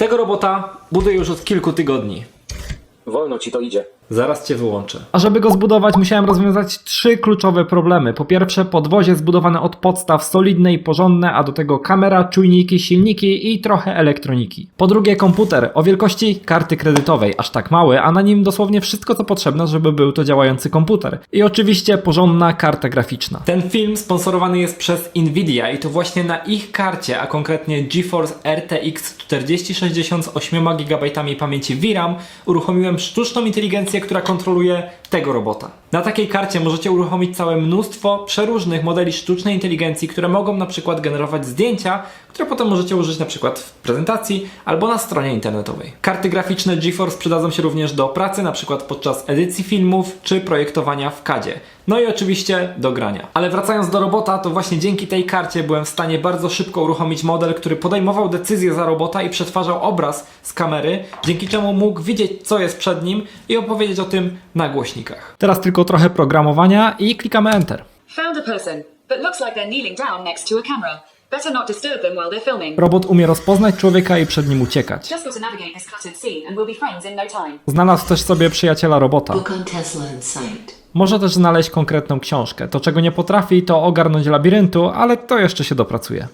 Tego robota buduję już od kilku tygodni. Wolno ci to idzie. Zaraz cię wyłączę. A żeby go zbudować, musiałem rozwiązać trzy kluczowe problemy. Po pierwsze, podwozie zbudowane od podstaw, solidne i porządne, a do tego kamera, czujniki, silniki i trochę elektroniki. Po drugie, komputer o wielkości karty kredytowej, aż tak mały, a na nim dosłownie wszystko co potrzebne, żeby był to działający komputer. I oczywiście porządna karta graficzna. Ten film sponsorowany jest przez Nvidia i to właśnie na ich karcie, a konkretnie GeForce RTX 4060 z 8 GB pamięci VRAM uruchomiłem sztuczną inteligencję, która kontroluje tego robota. Na takiej karcie możecie uruchomić całe mnóstwo przeróżnych modeli sztucznej inteligencji, które mogą na przykład generować zdjęcia, które potem możecie użyć na przykład w prezentacji albo na stronie internetowej. Karty graficzne GeForce przydadzą się również do pracy, na przykład podczas edycji filmów czy projektowania w CADzie. No i oczywiście do grania. Ale wracając do robota, to właśnie dzięki tej karcie byłem w stanie bardzo szybko uruchomić model, który podejmował decyzję za robota i przetwarzał obraz z kamery, dzięki czemu mógł widzieć co jest przed nim i opowiedzieć o tym na głośnikach. Teraz tylko trochę programowania i klikamy Enter. Found a person, but looks like they're kneeling down next to a camera. Better not disturb them while they're filming. Robot umie rozpoznać człowieka i przed nim uciekać. Just got to navigate this cluttered scene and we'll be friends in no time. Znalazł też sobie przyjaciela robota. Book on Tesla and site. Może też znaleźć konkretną książkę. To czego nie potrafi to ogarnąć labiryntu, ale to jeszcze się dopracuje.